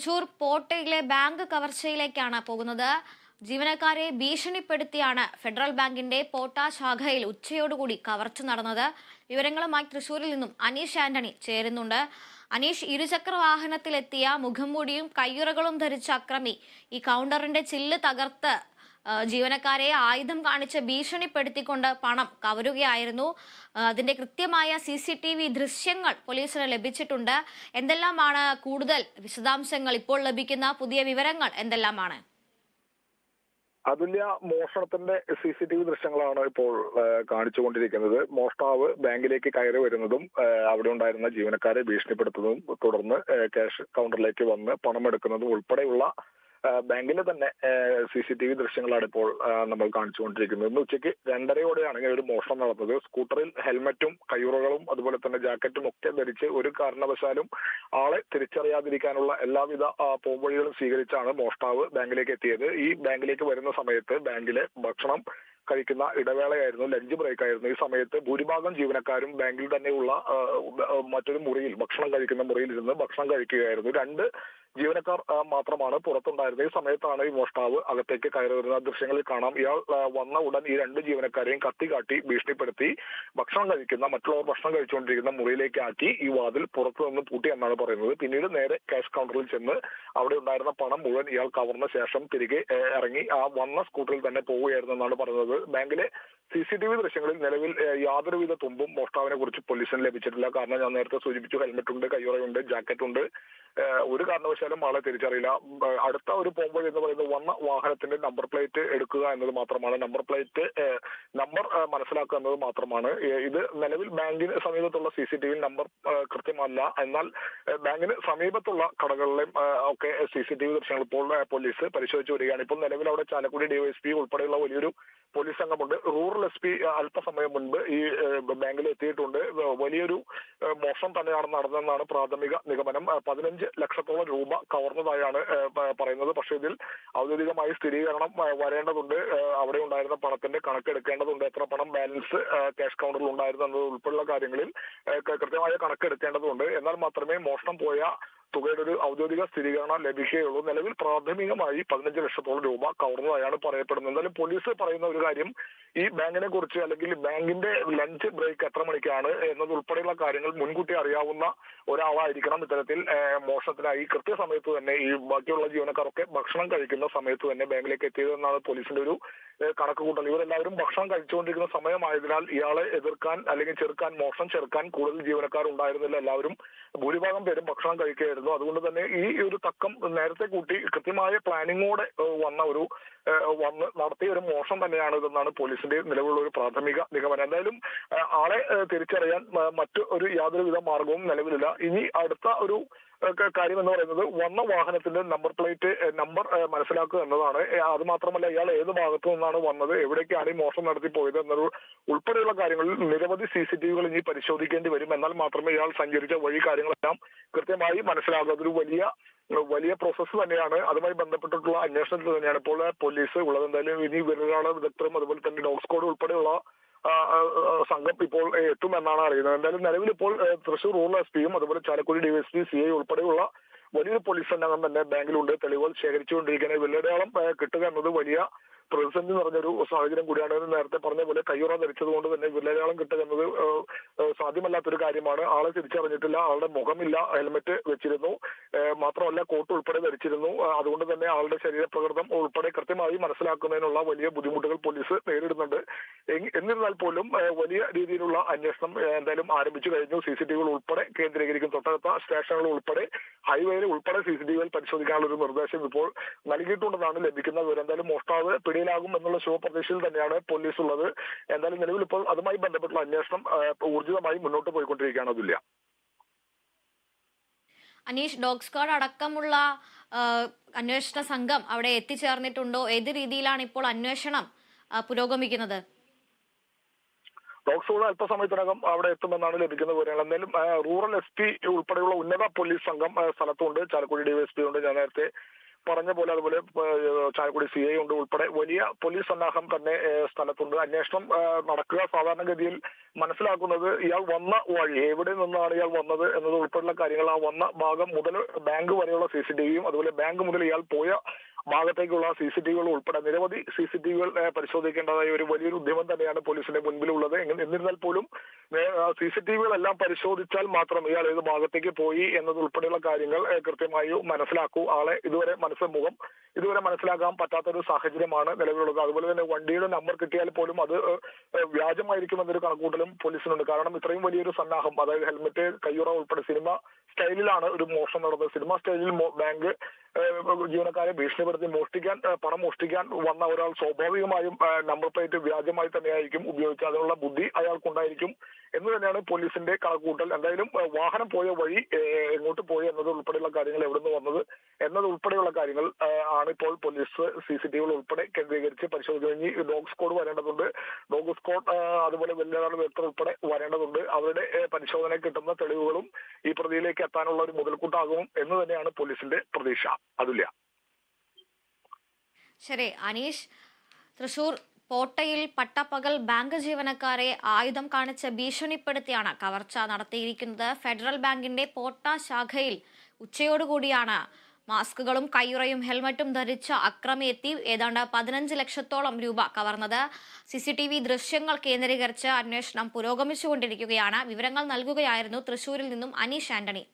Thrissur പോട്ടയിലെ bank കവർച്ചയിലേക്കാണ് പോകുന്നത്. ജീവനക്കാരെ ഭീഷണിപ്പെടുത്തിയാണ് federal ബാങ്കിന്റെ പോട്ട ശാഖയിൽ ഉച്ചയോടുകൂടി കവർച്ച നടന്നത്. വിവരങ്ങളുമായി തൃശൂരിൽ നിന്നും അനീഷ് ആന്റണി ചേരുന്നുണ്ട്. അനീഷ് ഇരുചക്ര വാഹനത്തിലെത്തിയ മുഖംമൂടിയും കയ്യുറകളും ധരിച്ച അക്രമി ഈ കൗണ്ടറിന്റെ ചില്ല് തകർത്ത് ജീവനക്കാരെ ആയുധം കാണിച്ച് ഭീഷണിപ്പെടുത്തിക്കൊണ്ട് പണം കവരുകയായിരുന്നു. അതിന്റെ കൃത്യമായ സി സി ടി വി ദൃശ്യങ്ങൾ പോലീസിന് ലഭിച്ചിട്ടുണ്ട്. എന്തെല്ലാമാണ് കൂടുതൽ വിശദാംശങ്ങൾ ഇപ്പോൾ ലഭിക്കുന്ന പുതിയ വിവരങ്ങൾ എന്തെല്ലാമാണ്? അതുല്യ മോഷണത്തിന്റെ സി സി ടി വി ദൃശ്യങ്ങളാണ് ഇപ്പോൾ കാണിച്ചുകൊണ്ടിരിക്കുന്നത്. മോഷ്ടാവ് ബാങ്കിലേക്ക് കയറി വരുന്നതും അവിടെ ഉണ്ടായിരുന്ന ജീവനക്കാരെ ഭീഷണിപ്പെടുത്തുന്നതും തുടർന്ന് ക്യാഷ് കൗണ്ടറിലേക്ക് വന്ന് പണം എടുക്കുന്നതും ഉൾപ്പെടെയുള്ള ബാങ്കിലെ തന്നെ സി സി ടി വി ദൃശ്യങ്ങളാണ് ഇപ്പോൾ നമ്മൾ കാണിച്ചുകൊണ്ടിരിക്കുന്നത്. ഇന്ന് ഉച്ചയ്ക്ക് രണ്ടരയോടെയാണ് ഒരു മോഷണം നടന്നത്. സ്കൂട്ടറിൽ ഹെൽമറ്റും കയ്യുറകളും അതുപോലെ തന്നെ ജാക്കറ്റും ഒക്കെ ധരിച്ച് ഒരു കാരണവശാലും ആളെ തിരിച്ചറിയാതിരിക്കാനുള്ള എല്ലാവിധ പോംവഴികളും സ്വീകരിച്ചാണ് മോഷ്ടാവ് ബാങ്കിലേക്ക് എത്തിയത്. ഈ ബാങ്കിലേക്ക് വരുന്ന സമയത്ത് ബാങ്കിലെ ഭക്ഷണം കഴിക്കുന്ന ഇടവേളയായിരുന്നു ലഞ്ച് ബ്രേക്ക് ആയിരുന്നു ഈ സമയത്ത് ഭൂരിഭാഗം ജീവനക്കാരും ബാങ്കിൽ തന്നെയുള്ള മറ്റൊരു മുറിയിൽ ഭക്ഷണം കഴിക്കുന്ന മുറിയിൽ ഇരുന്ന് ഭക്ഷണം കഴിക്കുകയായിരുന്നു. രണ്ട് ജീവനക്കാർ മാത്രമാണ് പുറത്തുണ്ടായിരുന്നത്. ഈ സമയത്താണ് ഈ മോഷ്ടാവ് അകത്തേക്ക് കയറി വരുന്ന ദൃശ്യങ്ങളിൽ കാണാം ഇയാൾ വന്ന ഉടൻ ഈ രണ്ട് ജീവനക്കാരെയും കത്തി കാട്ടി ഭീഷണിപ്പെടുത്തി ഭക്ഷണം കഴിക്കുന്ന മറ്റുള്ളവർ ഭക്ഷണം കഴിച്ചുകൊണ്ടിരിക്കുന്ന മുറിയിലേക്ക് ആക്കി ഈ വാതിൽ പുറത്തു നിന്ന് പൂട്ടി എന്നാണ് പറയുന്നത്. പിന്നീട് നേരെ ക്യാഷ് കൗണ്ടറിൽ ചെന്ന് അവിടെ ഉണ്ടായിരുന്ന പണം മുഴുവൻ ഇയാൾ കവർന്ന ശേഷം തിരികെ ഇറങ്ങി ആ വന്ന സ്കൂട്ടറിൽ തന്നെ പോവുകയായിരുന്നു എന്നാണ് പറയുന്നത്. ബാങ്കിലെ സി സി ടി വി ദൃശ്യങ്ങളിൽ നിലവിൽ യാതൊരുവിധ തുമ്പും മോഷ്ടാവിനെ കുറിച്ച് പോലീസിന് ലഭിച്ചിട്ടില്ല. കാരണം ഞാൻ നേരത്തെ സൂചിപ്പിച്ചു ഹെൽമെറ്റ് ഉണ്ട് കയ്യുറയുണ്ട് ജാക്കറ്റ് ഉണ്ട് ഒരു കാരണവശാലും ആളെ തിരിച്ചറിയില്ല. അടുത്ത ഒരു പോംവഴി എന്ന് പറയുന്നത് വന്ന വാഹനത്തിന്റെ നമ്പർ പ്ലേറ്റ് എടുക്കുക എന്നത് മാത്രമാണ്. നമ്പർ പ്ലേറ്റ് നമ്പർ മനസ്സിലാക്കുക എന്നത് മാത്രമാണ്. ഇത് നിലവിൽ ബാങ്കിന് സമീപത്തുള്ള സി സി ടി വിയിൽ നമ്പർ കൃത്യമല്ല. എന്നാൽ ബാങ്കിന് സമീപത്തുള്ള കടകളിലെയും ഒക്കെ സി സി ടി വി ദൃശ്യങ്ങൾ ഇപ്പോൾ പോലീസ് പരിശോധിച്ചു വരികയാണ്. ഇപ്പോൾ നിലവിൽ അവിടെ ചാലക്കുടി ഡിവൈഎസ്പി ഉൾപ്പെടെയുള്ള വലിയൊരു പോലീസ് സംഘമുണ്ട്. റൂറൽ എസ് പി അല്പസമയം മുൻപ് ഈ ബാങ്കിൽ എത്തിയിട്ടുണ്ട്. വലിയൊരു മോഷണം തന്നെയാണ് നടന്നതെന്നാണ് പ്രാഥമിക നിഗമനം. പതിനഞ്ച് ലക്ഷത്തോളം രൂപ കവർന്നതായാണ് ഏഹ്, പ- പറയുന്നത്. പക്ഷേ ഇതിൽ ഔദ്യോഗികമായി സ്ഥിരീകരണം വരേണ്ടതുണ്ട്. അവിടെ ഉണ്ടായിരുന്ന പണത്തിന്റെ കണക്കെടുക്കേണ്ടതുണ്ട്. എത്ര പണം ബാലൻസ് ക്യാഷ് കൗണ്ടറിൽ ഉണ്ടായിരുന്നു എന്നത് ഉൾപ്പെടെയുള്ള കാര്യങ്ങളിൽ കൃത്യമായ കണക്കെടുക്കേണ്ടതുണ്ട്. എന്നാൽ മാത്രമേ മോഷണം പോയ തുകയുടെ ഒരു ഔദ്യോഗിക സ്ഥിരീകരണം ലഭിക്കുകയുള്ളൂ. നിലവിൽ പ്രാഥമികമായി പതിനഞ്ച് ലക്ഷത്തോളം രൂപ കവർന്നതായാണ് പറയപ്പെടുന്നത്. എന്തായാലും പോലീസ് പറയുന്ന ഒരു കാര്യം ഈ ബാങ്കിനെ കുറിച്ച് അല്ലെങ്കിൽ ബാങ്കിന്റെ ലഞ്ച് ബ്രേക്ക് എത്ര മണിക്കാണ് എന്നതുൾപ്പെടെയുള്ള കാര്യങ്ങൾ മുൻകൂട്ടി അറിയാവുന്ന ഒരാളായിരിക്കണം ഇത്തരത്തിൽ മോഷണത്തിനായി. കൃത്യസമയത്ത് തന്നെ ഈ ബാക്കിയുള്ള ജീവനക്കാരൊക്കെ ഭക്ഷണം കഴിക്കുന്ന സമയത്ത് തന്നെ ബാങ്കിലേക്ക് എത്തിയതെന്നാണ് പോലീസിന്റെ ഒരു കണക്ക് കൂട്ടൽ ഇവരെല്ലാവരും ഭക്ഷണം കഴിച്ചുകൊണ്ടിരിക്കുന്ന സമയമായതിനാൽ ഇയാളെ എതിർക്കാൻ അല്ലെങ്കിൽ ചെറുക്കാൻ മോഷണം ചെറുക്കാൻ കൂടുതൽ ജീവനക്കാർ ഉണ്ടായിരുന്നില്ല എല്ലാവരും ഭൂരിഭാഗം പേരും ഭക്ഷണം കഴിക്കുകയായിരുന്നു. അതുകൊണ്ട് തന്നെ ഈ ഒരു തക്കം നേരത്തെ കൂട്ടി കൃത്യമായ പ്ലാനിങ്ങോടെ വന്ന ഒരു വന്ന് നടത്തിയ ഒരു മോഷണം തന്നെയാണ് ഇതെന്നാണ് പോലീസിന്റെ നിലവിലുള്ള ഒരു പ്രാഥമിക നിഗമനം. എന്തായാലും ആളെ തിരിച്ചറിയാൻ മറ്റു ഒരു യാതൊരുവിധ മാർഗവും നിലവിലില്ല. ഇനി അടുത്ത ഒരു കാര്യം എന്ന് പറയുന്നത് വന്ന വാഹനത്തിന്റെ നമ്പർ പ്ലേറ്റ് നമ്പർ മനസ്സിലാക്കുക എന്നതാണ്. അത് മാത്രമല്ല ഇയാൾ ഏത് ഭാഗത്തു നിന്നാണ് വന്നത് എവിടേക്കാണ് ഈ മോഷണം നടത്തി പോയത് എന്നൊരു ഉൾപ്പെടെയുള്ള കാര്യങ്ങളിൽ നിരവധി സി സി ടി വികൾ ഇനി പരിശോധിക്കേണ്ടി വരും. എന്നാൽ മാത്രമേ ഇയാൾ സഞ്ചരിച്ച വഴി കാര്യങ്ങളെല്ലാം കൃത്യമായി മനസ്സിലാകുക അതൊരു വലിയ വലിയ പ്രോസസ്സ് തന്നെയാണ്. അതുമായി ബന്ധപ്പെട്ടിട്ടുള്ള അന്വേഷണത്തിൽ തന്നെയാണ് ഇപ്പോൾ പോലീസ് ഉള്ളത്. എന്തായാലും ഇനി വിരലാള വിദഗ്ധരും അതുപോലെ തന്നെ ഡോഗ് സ്ക്വാഡ് ഉൾപ്പെടെയുള്ള സംഘം ഇപ്പോൾ എത്തും എത്തുമെന്നാണ് അറിയുന്നത്. എന്തായാലും നിലവിൽ ഇപ്പോൾ തൃശൂർ റൂറൽ എസ് പിയും അതുപോലെ ചാലക്കുടി ഡിവൈഎസ്പി സി ഐ ഉൾപ്പെടെയുള്ള വലിയൊരു പോലീസ് സന്നാഹം തന്നെ ബാങ്കിലുണ്ട്. തെളിവുകൾ ശേഖരിച്ചുകൊണ്ടിരിക്കുന്നത് വെള്ളടയാളം കിട്ടുക എന്നത് വലിയ പ്രതിസന്ധി നിറഞ്ഞൊരു സാഹചര്യം കൂടിയാണ്. നേരത്തെ പറഞ്ഞ പോലെ കയ്യുറ ധരിച്ചത് കൊണ്ട് തന്നെ വിലയാളം കിട്ടുക എന്നത് സാധ്യമല്ലാത്തൊരു കാര്യമാണ്. ആളെ തിരിച്ചറിഞ്ഞിട്ടില്ല ആളുടെ മുഖമില്ല ഹെൽമെറ്റ് വെച്ചിരുന്നു. മാത്രമല്ല കോട്ട് ഉൾപ്പെടെ ധരിച്ചിരുന്നു. അതുകൊണ്ട് തന്നെ ആളുടെ ശരീരപ്രകൃതം ഉൾപ്പെടെ കൃത്യമായി മനസ്സിലാക്കുന്നതിനുള്ള വലിയ ബുദ്ധിമുട്ടുകൾ പോലീസ് നേരിടുന്നുണ്ട്. എന്നിരുന്നാൽ പോലും വലിയ രീതിയിലുള്ള അന്വേഷണം എന്തായാലും ആരംഭിച്ചു കഴിഞ്ഞു. സി സി ടി വികൾ ഉൾപ്പെടെ കേന്ദ്രീകരിക്കും. തൊട്ടടുത്ത സ്റ്റേഷനുകൾ ഉൾപ്പെടെ ഹൈവേയിൽ ഉൾപ്പെടെ സി സി ടി വികൾ പരിശോധിക്കാനുള്ള ഒരു നിർദ്ദേശം ഇപ്പോൾ നൽകിയിട്ടുണ്ടെന്നാണ് ലഭിക്കുന്ന വിവരം എന്തായാലും മോഷ്ടാവ് പിടിയിലാകും എന്നുള്ള ശുഭപ്രതീക്ഷയിൽ തന്നെയാണ് പോലീസ് ഉള്ളത് എന്തായാലും നിലവിൽ ഇപ്പോൾ അതുമായി ബന്ധപ്പെട്ടുള്ള അന്വേഷണം ഊർജിതമായി മുന്നോട്ട് പോയിക്കൊണ്ടിരിക്കുകയാണ് അതുല്യ. അനീഷ് ഡോഗ് സ്ക്വാഡ് അടക്കമുള്ള അന്വേഷണ സംഘം അവിടെ എത്തിച്ചേർന്നിട്ടുണ്ടോ? ഏത് രീതിയിലാണ് ഇപ്പോൾ അന്വേഷണം പുരോഗമിക്കുന്നത്? സ്കോഡ് അല്പസമയത്തിനകം അവിടെ എത്തുമെന്നാണ് ലഭിക്കുന്ന വിവരങ്ങൾ. എന്തായാലും റൂറൽ എസ് പി ഉൾപ്പെടെയുള്ള ഉന്നത പോലീസ് സംഘം സ്ഥലത്തുണ്ട്. ചാലക്കുടി ഡിവൈഎസ്പി ഉണ്ട് ഞാൻ നേരത്തെ പറഞ്ഞ പോലെ അതുപോലെ ചാലക്കുടി സി ഐ ഉണ്ട് ഉൾപ്പെടെ വലിയ പോലീസ് സന്നാഹം തന്നെ സ്ഥലത്തുണ്ട്. അന്വേഷണം നടക്കുക സാധാരണഗതിയിൽ മനസ്സിലാക്കുന്നത് ഇയാൾ വന്ന വഴി എവിടെ നിന്നാണ് ഇയാൾ വന്നത് എന്നത് ഉൾപ്പെടെയുള്ള കാര്യങ്ങൾ ആ വന്ന ഭാഗം മുതൽ ബാങ്ക് വരെയുള്ള സി സി ടി വിയും അതുപോലെ ബാങ്ക് മുതൽ ഇയാൾ പോയ ഭാഗത്തേക്കുള്ള സി സി ടി വികൾ ഉൾപ്പെടെ നിരവധി സി സി ടി വികൾ പരിശോധിക്കേണ്ടതായ ഒരു വലിയൊരു ഉദ്യമം തന്നെയാണ് പോലീസിന്റെ മുൻപിലുള്ളത്. എന്നിരുന്നാൽ പോലും സി സി ടി വികളെല്ലാം പരിശോധിച്ചാൽ മാത്രം ഇയാൾ ഏത് ഭാഗത്തേക്ക് പോയി എന്നതുൾപ്പെടെയുള്ള കാര്യങ്ങൾ കൃത്യമായി മനസ്സിലാക്കൂ. ആളെ ഇതുവരെ മനസ്സ് മുഖം ഇതുവരെ മനസ്സിലാക്കാൻ പറ്റാത്തൊരു സാഹചര്യമാണ് നിലവിലുള്ളത്. അതുപോലെ തന്നെ വണ്ടിയുടെ നമ്പർ കിട്ടിയാൽ പോലും അത് വ്യാജമായിരിക്കുമെന്നൊരു കണക്കൂട്ടലും പോലീസിനുണ്ട്. കാരണം ഇത്രയും വലിയൊരു സന്നാഹം അതായത് ഹെൽമെറ്റ് കയ്യുറ ഉൾപ്പെടെ സിനിമ സ്റ്റൈലിലാണ് ഒരു മോഷണം നടന്നത്. സിനിമ സ്റ്റൈലിൽ ബാങ്ക് ജീവനക്കാരെ ഭീഷണിപ്പെടുത്തി മോഷ്ടിക്കാൻ പണം മോഷ്ടിക്കാൻ വന്ന ഒരാൾ സ്വാഭാവികമായും നമ്പർ പ്ലേറ്റ് വ്യാജമായി തന്നെയായിരിക്കും ഉപയോഗിക്കുക അതിനുള്ള ബുദ്ധി അയാൾക്കുണ്ടായിരിക്കും. എന്ന് തന്നെയാണ് പോലീസിന്റെ കണക്കൂട്ടൽ എന്തായാലും വാഹനം പോയ വഴി എങ്ങോട്ട് പോയി എന്നത് ഉൾപ്പെടെയുള്ള കാര്യങ്ങൾ എവിടെ നിന്ന് വന്നത് എന്നത് ഉൾപ്പെടെയുള്ള കാര്യങ്ങൾ ആണ് ഇപ്പോൾ പോലീസ് സി സി ടി വികൾ ഉൾപ്പെടെ കേന്ദ്രീകരിച്ച് പരിശോധിക്കുന്നത് ഇനി ഡോഗ് സ്ക്വാഡ് വരേണ്ടതുണ്ട്. ഡോഗ് സ്ക്വാഡ് അതുപോലെ വെല്ലുകാട് വ്യക്തർ ഉൾപ്പെടെ വരേണ്ടതുണ്ട്. അവരുടെ പരിശോധന കിട്ടുന്ന തെളിവുകളും ഈ പ്രതിയിലേക്ക് എത്താനുള്ള ഒരു മുതൽക്കൂട്ടാകും എന്ന് തന്നെയാണ് പോലീസിന്റെ പ്രതീക്ഷ. അതുല്യ. ശരി അനീഷ് തൃശൂർ പോട്ടയിൽ പട്ടപ്പകൽ ബാങ്ക് ജീവനക്കാരെ ആയുധം കാണിച്ച് ഭീഷണിപ്പെടുത്തിയാണ് കവർച്ച നടത്തിയിരിക്കുന്നത്. ഫെഡറൽ ബാങ്കിന്റെ പോട്ട ശാഖയിൽ ഉച്ചയോടുകൂടിയാണ് മാസ്കുകളും കയ്യുറയും ഹെൽമറ്റും ധരിച്ച അക്രമി എത്തി ഏതാണ്ട് പതിനഞ്ച് ലക്ഷത്തോളം രൂപ കവർന്നത്. സി സി ടി വി ദൃശ്യങ്ങൾ കേന്ദ്രീകരിച്ച് അന്വേഷണം പുരോഗമിച്ചുകൊണ്ടിരിക്കുകയാണ്. വിവരങ്ങൾ നൽകുകയായിരുന്നു തൃശൂരിൽ നിന്നും അനീഷ് ആന്റണി.